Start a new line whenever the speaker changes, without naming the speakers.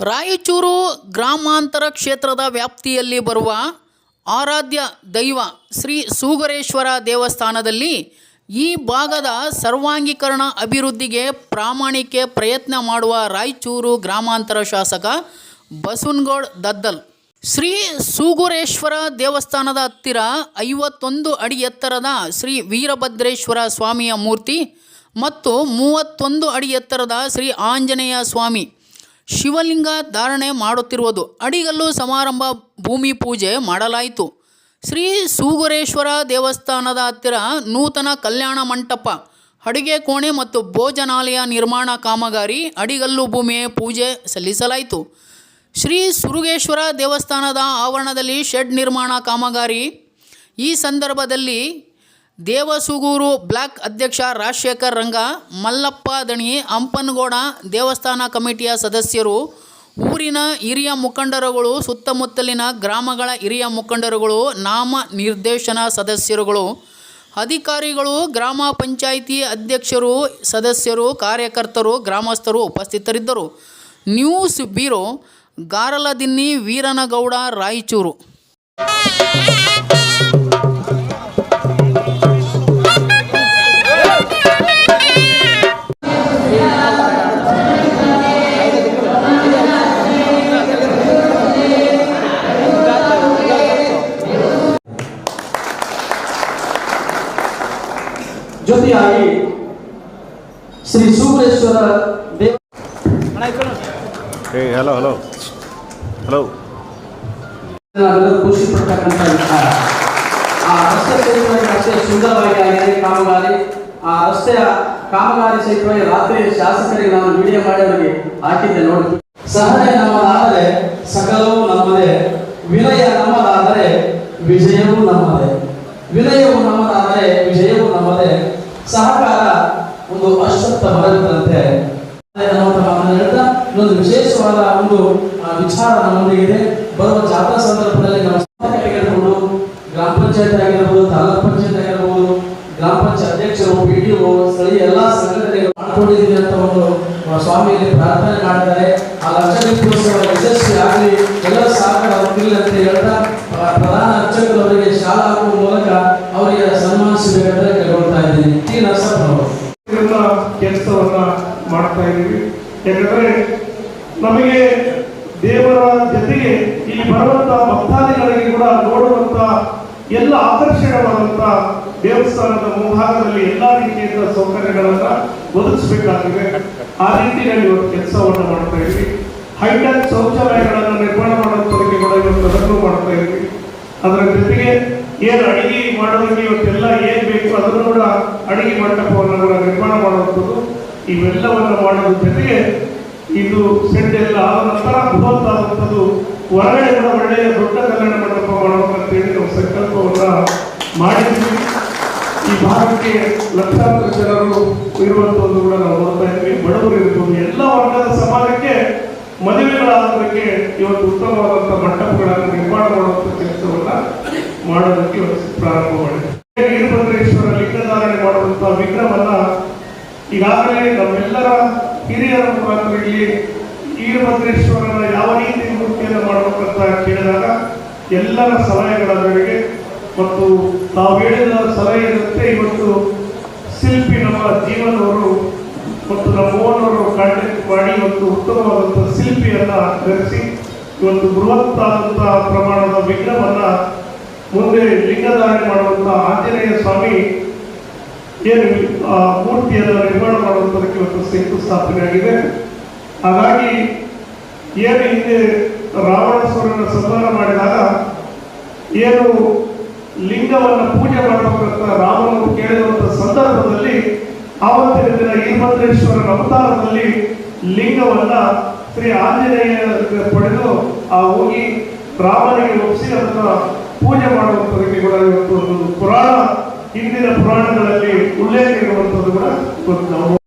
ರಾಯಚೂರು ಗ್ರಾಮಾಂತರ ಕ್ಷೇತ್ರದ ವ್ಯಾಪ್ತಿಯಲ್ಲಿ ಬರುವ ಆರಾಧ್ಯ ದೈವ ಶ್ರೀ ಸೂಗರೇಶ್ವರ ದೇವಸ್ಥಾನದಲ್ಲಿ ಈ ಭಾಗದ ಸರ್ವಾಂಗೀಕರಣ ಅಭಿವೃದ್ಧಿಗೆ ಪ್ರಾಮಾಣಿಕೆ ಪ್ರಯತ್ನ ಮಾಡುವ ರಾಯಚೂರು ಗ್ರಾಮಾಂತರ ಶಾಸಕ ಬಸವನಗೌಡ ದದ್ದಲ್. ಶ್ರೀ ಸೂಗುರೇಶ್ವರ ದೇವಸ್ಥಾನದ ಹತ್ತಿರ ಐವತ್ತೊಂದು ಅಡಿ ಎತ್ತರದ ಶ್ರೀ ವೀರಭದ್ರೇಶ್ವರ ಸ್ವಾಮಿಯ ಮೂರ್ತಿ ಮತ್ತು ಮೂವತ್ತೊಂದು ಅಡಿ ಎತ್ತರದ ಶ್ರೀ ಆಂಜನೇಯ ಸ್ವಾಮಿ ಶಿವಲಿಂಗ ಧಾರಣೆ ಮಾಡುತ್ತಿರುವುದು. ಅಡಿಗಲ್ಲು ಸಮಾರಂಭ, ಭೂಮಿ ಪೂಜೆ ಮಾಡಲಾಯಿತು. ಶ್ರೀ ಸೂಗುರೇಶ್ವರ ದೇವಸ್ಥಾನದ ಹತ್ತಿರ ನೂತನ ಕಲ್ಯಾಣ ಮಂಟಪ, ಅಡುಗೆ ಕೋಣೆ ಮತ್ತು ಭೋಜನಾಲಯ ನಿರ್ಮಾಣ ಕಾಮಗಾರಿ, ಅಡಿಗಲ್ಲು ಭೂಮಿಯ ಪೂಜೆ ಸಲ್ಲಿಸಲಾಯಿತು. ಶ್ರೀ ಸುರುಗೇಶ್ವರ ದೇವಸ್ಥಾನದ ಆವರಣದಲ್ಲಿ ಶೆಡ್ ನಿರ್ಮಾಣ ಕಾಮಗಾರಿ. ಈ ಸಂದರ್ಭದಲ್ಲಿ ದೇವಸುಗೂರು ಬ್ಲಾಕ್ ಅಧ್ಯಕ್ಷ ರಾಜಶೇಖರ್ ರಂಗ, ಮಲ್ಲಪ್ಪ ದಣಿ, ಹಂಪನಗೌಡ ದೇವಸ್ಥಾನ ಕಮಿಟಿಯ ಸದಸ್ಯರು, ಊರಿನ ಹಿರಿಯ ಮುಖಂಡರುಗಳು, ಸುತ್ತಮುತ್ತಲಿನ ಗ್ರಾಮಗಳ ಹಿರಿಯ ಮುಖಂಡರುಗಳು, ನಾಮ ನಿರ್ದೇಶನ ಸದಸ್ಯರುಗಳು, ಅಧಿಕಾರಿಗಳು, ಗ್ರಾಮ ಪಂಚಾಯಿತಿ ಅಧ್ಯಕ್ಷರು, ಸದಸ್ಯರು, ಕಾರ್ಯಕರ್ತರು, ಗ್ರಾಮಸ್ಥರು ಉಪಸ್ಥಿತರಿದ್ದರು. News bureau, Garaladinni Veeranagouda, Raichur.
ಜೊತೆಯಾಗಿ ಶ್ರೀ ಸೂಕ್ರೇಶ್ವರ ದೇವ
ಹಲೋ ಹಲೋ ಹಲೋ
ಖುಷಿ ಪಡ್ತಕ್ಕಂಥ ವಿಚಾರ. ಆ ರಸ್ತೆ ರಸ್ತೆ ಸುಂದರವಾಗಿ ಆಗಿದೆ ಕಾಮಗಾರಿ. ಆ ರಸ್ತೆಯ ಕಾಮಗಾರಿ ಸಹಿತವಾಗಿ ರಾತ್ರಿ ಶಾಸಕರಿಗೆ ನಾನು ವಿಡಿಯೋ ಮಾಡಿ ಅವರಿಗೆ ಹಾಕಿದ್ದೆ ನೋಡಿ. ಸಹನೆ ನಮ್ಮದಾದರೆ ಸಕಲವೂ ನಮ್ಮದೇ ವಿನಯ ನಮ್ಮದಾದರೆ ವಿಜಯವೂ ನಮ್ಮದೇ. ವಿನಯವು ನಮ್ಮದಾದರೆ ವಿಜಯವೂ ನಮ್ಮದೇ. ಸಹಕಾರ ಒಂದು ಅಶ್ವತ್ಥ ಭಗವಂತನಂತೆ ಹೇಳ್ತಾ, ಇನ್ನೊಂದು ವಿಶೇಷವಾದ ಒಂದು ವಿಚಾರ ವಿಚಾರ ಇದೆ. ಬರುವ ಜಾತ್ರಾ ಸಂದರ್ಭದಲ್ಲಿ ನಾವು ಆಗಿರ್ಬೋದು, ಗ್ರಾಮ ಪಂಚಾಯತ್ ಆಗಿರ್ಬೋದು, ತಾಲೂಕ್ ಪಂಚಾಯತ್ ಆಗಿರ್ಬೋದು, ಗ್ರಾಮ ಪಂಚಾಯತ್ ಅಧ್ಯಕ್ಷರು, ಪಿ ಡಿ ಒ, ಸ್ಥಳೀಯ ಎಲ್ಲ ಸಂಘಟನೆಗಳು ಮಾಡ್ಕೊಂಡಿದ್ದೀವಿ ಅಂತ ಒಂದು ಸ್ವಾಮಿಯಲ್ಲಿ ಪ್ರಾರ್ಥನೆ ಮಾಡಿದ್ದಾರೆ. ಆ ಲಕ್ಷ ದೀಪೋತ್ಸವ ಯಶಸ್ವಿ ಆಗಲಿ ಎಲ್ಲ ಸಹಕಾರ
ಮಾಡ್ತಾ ಇದ್ದೀವಿ. ಯಾಕಂದ್ರೆ ನಮಗೆ ದೇವರ ಜೊತೆಗೆ ಈ ಬರುವಂಥ ಭಕ್ತಾದಿಗಳಿಗೆ ಕೂಡ ನೋಡುವಂತ ಎಲ್ಲ ಆಕರ್ಷಣವಾದಂತ ದೇವಸ್ಥಾನದ ಮುಂಭಾಗದಲ್ಲಿ ಎಲ್ಲ ರೀತಿಯಿಂದ ಸೌಕರ್ಯಗಳನ್ನ ಒದಗಿಸಬೇಕಾಗಿದೆ. ಆ ರೀತಿಯಲ್ಲಿ ಇವತ್ತು ಕೆಲಸವನ್ನು ಮಾಡ್ತಾ ಇದ್ವಿ ಹೈಟೆಕ್ ಶೌಚಾಲಯಗಳನ್ನು ನಿರ್ಮಾಣ ಮಾಡೋದಕ್ಕೆ ಕೂಡ ಇವತ್ತು ಅದನ್ನು ಮಾಡ್ತಾ ಇದ್ವಿ ಅದರ ಜೊತೆಗೆ ಏನು ಅಡಿಗೆ ಮಾಡೋದಕ್ಕೆ ಇವತ್ತೆಲ್ಲ ಏನು ಬೇಕು ಅದನ್ನು ಕೂಡ ಅಡಿಗೆ ಮಂಟಪವನ್ನು ಕೂಡ ನಿರ್ಮಾಣ ಮಾಡುವಂಥದ್ದು. ಇವೆಲ್ಲವನ್ನು ಮಾಡುವ ಜೊತೆಗೆ ಇದು ಸೆಟ್ ಎಲ್ಲ ಆದ ನಂತರ ಬೃಹತ್ತಾದಂಥದ್ದು ಹೊರಗಡೆ ಕೂಡ ಒಳ್ಳೆಯ ದೊಡ್ಡ ಕಲ್ಯಾಣ ಮಂಟಪ ಮಾಡಬೇಕಂತೇಳಿ ನಾವು ಸಂಕಲ್ಪವನ್ನು ಮಾಡಿದ್ವಿ ಈ ಭಾಗಕ್ಕೆ ಲಕ್ಷಾಂತರ ಜನರು ಇರುವಂಥದ್ದು ಕೂಡ ನಾವು ನೋಡ್ತಾ ಇದ್ವಿ ಬಡವರು ಇರ್ಬೋದು ಎಲ್ಲ ವರ್ಗದ ಸಮಾಜಕ್ಕೆ ಮದುವೆಗಳಾದಕ್ಕೆ ಇವತ್ತು ಉತ್ತಮವಾದಂಥ ಮಂಟಪಗಳನ್ನು ನಿರ್ಮಾಣ ಮಾಡುವಂಥ ಕೆಲಸವನ್ನ ಮಾಡೋದಕ್ಕೆ ಪ್ರಾರಂಭ ಮಾಡಿದೆ ವೀರಭದ್ರೇಶ್ವರ ಲಿಂಗಧಾರಣೆ ಮಾಡುವಂತಹ ವಿಗ್ರಹವನ್ನ ಈಗಾಗಲೇ ನಮ್ಮೆಲ್ಲರ ಹಿರಿಯರ ಮುಖಾಂತರ ಇಲ್ಲಿ ವೀರಭದ್ರೇಶ್ವರನ ಯಾವ ರೀತಿ ಮೂರ್ತಿಯನ್ನು ಮಾಡಬೇಕಂತ ಕೇಳಿದಾಗ ಎಲ್ಲರ ಸಲಹೆಗಳ ಮೇರೆಗೆ ಮತ್ತು ತಾವು ಹೇಳಿದ ಸಲಹೆಯಂತೆ ಇವತ್ತು ಶಿಲ್ಪಿ ನಮ್ಮ ಜೀವನವರು ಮತ್ತು ನಮ್ಮ ಓನವರು ಕಾಂಟ್ಯಾಕ್ಟ್ ಮಾಡಿ ಇವತ್ತು ಉತ್ತಮವಾದಂಥ ಶಿಲ್ಪಿಯನ್ನು ಧರಿಸಿ ಇವತ್ತು ಬೃಹತ್ತಾದಂತಹ ಪ್ರಮಾಣದ ವಿಘ್ನವನ್ನು ಮುಂದೆ ಲಿಂಗಧಾರಣೆ ಮಾಡುವಂತಹ ಆಂಜನೇಯ ಸ್ವಾಮಿ ಏನು ಮೂರ್ತಿಯನ್ನು ನಿರ್ಮಾಣ ಮಾಡುವುದಕ್ಕೆ ಒಂದು ಶಂಕುಸ್ಥಾಪನೆ ಆಗಿದೆ ಹಾಗಾಗಿ ಏನು ಹಿಂದೆ ರಾವಣೇಶ್ವರನ ಸಂಹಾರ ಮಾಡಿದಾಗ ಏನು ಲಿಂಗವನ್ನು ಪೂಜೆ ಮಾಡಬೇಕಂತ ರಾಮನು ಕೇಳಿರುವಂತ ಸಂದರ್ಭದಲ್ಲಿ ಆವತ್ತಿನ ದಿನ ಈರ್ಭದ್ರೇಶ್ವರನ ಅವತಾರದಲ್ಲಿ ಲಿಂಗವನ್ನ ಶ್ರೀ ಆಂಜನೇಯ ಪಡೆದು ಆ ಹೋಗಿ ರಾಮನಿಗೆ ಒಪ್ಪಿಸಿ ಅದನ್ನ ಪೂಜೆ ಮಾಡುವಂಥದಕ್ಕೆ ಕೂಡ ಒಂದು ಪುರಾಣ ಹಿಂದಿನ ಪುರಾಣಗಳಲ್ಲಿ ಉಲ್ಲೇಖ ಇರುವಂತದ್ದು ಕೂಡ ಗೊತ್ತು.